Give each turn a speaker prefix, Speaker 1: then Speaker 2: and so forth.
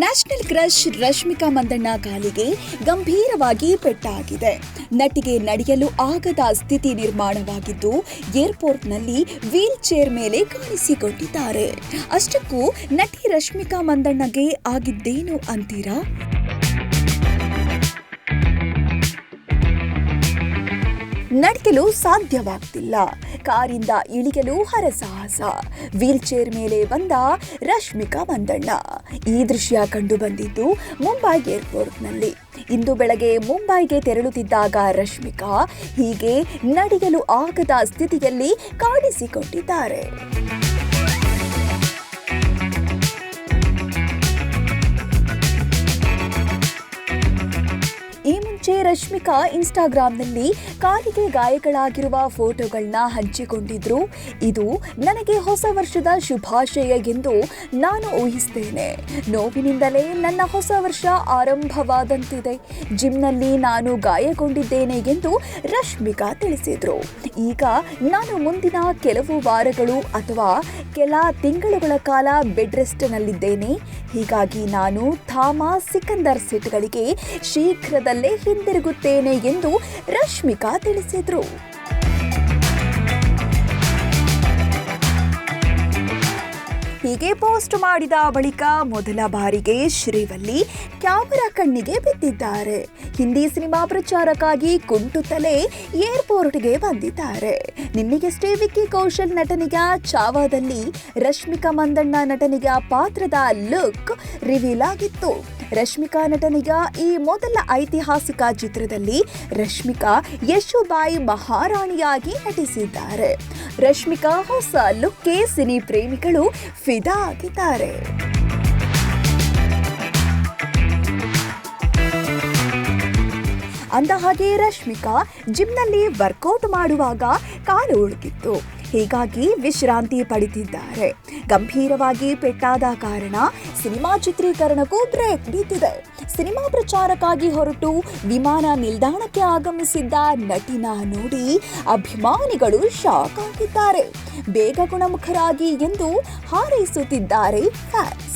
Speaker 1: National crush Rashmika Mandanna ಕಾಲಿಗೆ ಗಂಭೀರವಾಗಿ ಪೆಟ್ಟಾಗಿದೆ. ನಟಿಗೆ ನಡೆಯಲು ಆಗದ ಸ್ಥಿತಿ ನಿರ್ಮಾಣವಾಗಿದ್ದು, ಏರ್ಪೋರ್ಟ್ನಲ್ಲಿ ವೀಲ್ ಚೇರ್ ಮೇಲೆ ಕಾಣಿಸಿಕೊಂಡಿದ್ದಾರೆ. ಅಷ್ಟಕ್ಕೂ ನಟಿ ರಶ್ಮಿಕಾ ಮಂದಣ್ಣಗೆ ಆಗಿದ್ದೇನು ಅಂತೀರಾ? ನಡೆಯಲು ಸಾಧ್ಯವಾಗ್ತಿಲ್ಲ. ಕಾರಿಂದ ಇಳಿಯಲು ಹರಸಾಹಸ. ವೀಲ್ ಚೇರ್ ಮೇಲೆ ಬಂದ ರಶ್ಮಿಕಾ ಮಂದಣ್ಣ ಈ ದೃಶ್ಯ ಕಂಡು ಬಂದಿದ್ದು ಮುಂಬೈ ಏರ್ಪೋರ್ಟ್ನಲ್ಲಿ. ಇಂದು ಬೆಳಗ್ಗೆ ಮುಂಬೈಗೆ ತೆರಳುತ್ತಿದ್ದಾಗ ರಶ್ಮಿಕಾ ಹೀಗೆ ನಡೆಯಲು ಆಗದ ಸ್ಥಿತಿಯಲ್ಲಿ ಕಾಣಿಸಿಕೊಂಡಿದ್ದಾರೆ. ಈ ಮುಂಚೆ ರಶ್ಮಿಕಾ ಇನ್ಸ್ಟಾಗ್ರಾಂನಲ್ಲಿ ಕಾಲಿಗೆ ಗಾಯಗಳಾಗಿರುವ ಫೋಟೋಗಳನ್ನ ಹಂಚಿಕೊಂಡಿದ್ರು. ಇದು ನನಗೆ ಹೊಸ ವರ್ಷದ ಶುಭಾಶಯ ಎಂದು ನಾನು ಊಹಿಸ್ತೇನೆ. ನೋವಿನಿಂದಲೇ ನನ್ನ ಹೊಸ ವರ್ಷ ಆರಂಭವಾದಂತಿದೆ. ಜಿಮ್ನಲ್ಲಿ ನಾನು ಗಾಯಗೊಂಡಿದ್ದೇನೆ ಎಂದು ರಶ್ಮಿಕಾ ತಿಳಿಸಿದ್ರು. ಈಗ ನಾನು ಮುಂದಿನ ಕೆಲವು ವಾರಗಳು ಅಥವಾ ಕೆಲ ತಿಂಗಳುಗಳ ಕಾಲ ಬೆಡ್ ರೆಸ್ಟ್ನಲ್ಲಿದ್ದೇನೆ. ಹೀಗಾಗಿ ನಾನು ಥಾಮಾ ಸಿಕಂದರ್ ಸೆಟ್ಗಳಿಗೆ ಶೀಘ್ರದಲ್ಲೇ ಹಿಂದಿರುಗುತ್ತೇನೆ ಎಂದು ರಶ್ಮಿಕಾ ತಿಳಿಸಿದ್ರು. ಹೀಗೆ ಪೋಸ್ಟ್ ಮಾಡಿದ ಬಳಿಕ ಮೊದಲ ಬಾರಿಗೆ ಶ್ರೀವಲ್ಲಿ ಕ್ಯಾಮರಾ ಕಣ್ಣಿಗೆ ಬಿದ್ದಿದ್ದಾರೆ. ಹಿಂದಿ ಸಿನಿಮಾ ಪ್ರಚಾರಕ್ಕಾಗಿ ಕುಂಟುತ್ತಲೇ ಏರ್ಪೋರ್ಟ್ಗೆ ಬಂದಿದ್ದಾರೆ. ನಿನ್ನೆಗಷ್ಟೇ ವಿಕ್ಕಿ ಕೌಶಲ್ ನಟನಿಗ ಚಾವಾದಲ್ಲಿ ರಶ್ಮಿಕಾ ಮಂದಣ್ಣ ನಟನಿಗ ಪಾತ್ರದ ಲುಕ್ ರಿವೀಲ್ ಆಗಿತ್ತು. ರಶ್ಮಿಕಾ ನಟನಿಗ ಈ ಮೊದಲ ಐತಿಹಾಸಿಕ ಚಿತ್ರದಲ್ಲಿ ರಶ್ಮಿಕಾ ಯಶುಬಾಯಿ ಮಹಾರಾಣಿಯಾಗಿ ನಟಿಸಿದ್ದಾರೆ. ರಶ್ಮಿಕಾ ಹೊಸ ಲುಕ್ಗೆ ಸಿನಿ ಪ್ರೇಮಿಗಳು ಫಿದಾ ಆಗಿದ್ದಾರೆ ಅಂದ ಹಾಗೆ ರಶ್ಮಿಕಾ ಜಿಮ್ನಲ್ಲಿ ವರ್ಕೌಟ್ ಮಾಡುವಾಗ ಕಾಲು ಉಳುಕಿತ್ತು. ಹೀಗಾಗಿ ವಿಶ್ರಾಂತಿ ಪಡೆದಿದ್ದಾರೆ. ಗಂಭೀರವಾಗಿ ಪೆಟ್ಟಾದ ಕಾರಣ ಸಿನಿಮಾ ಚಿತ್ರೀಕರಣಕ್ಕೂ ಬ್ರೇಕ್ ಬಿದ್ದಿದೆ ಸಿನಿಮಾ ಪ್ರಚಾರಕ್ಕಾಗಿ ಹೊರಟು ವಿಮಾನ ನಿಲ್ದಾಣಕ್ಕೆ ಆಗಮಿಸಿದ್ದ ನಟಿನ ನೋಡಿ ಅಭಿಮಾನಿಗಳು ಶಾಕ್ ಆಗಿದ್ದಾರೆ. ಬೇಗ ಗುಣಮುಖರಾಗಿ ಎಂದು ಹಾರೈಸುತ್ತಿದ್ದಾರೆ ಫ್ಯಾನ್ಸ್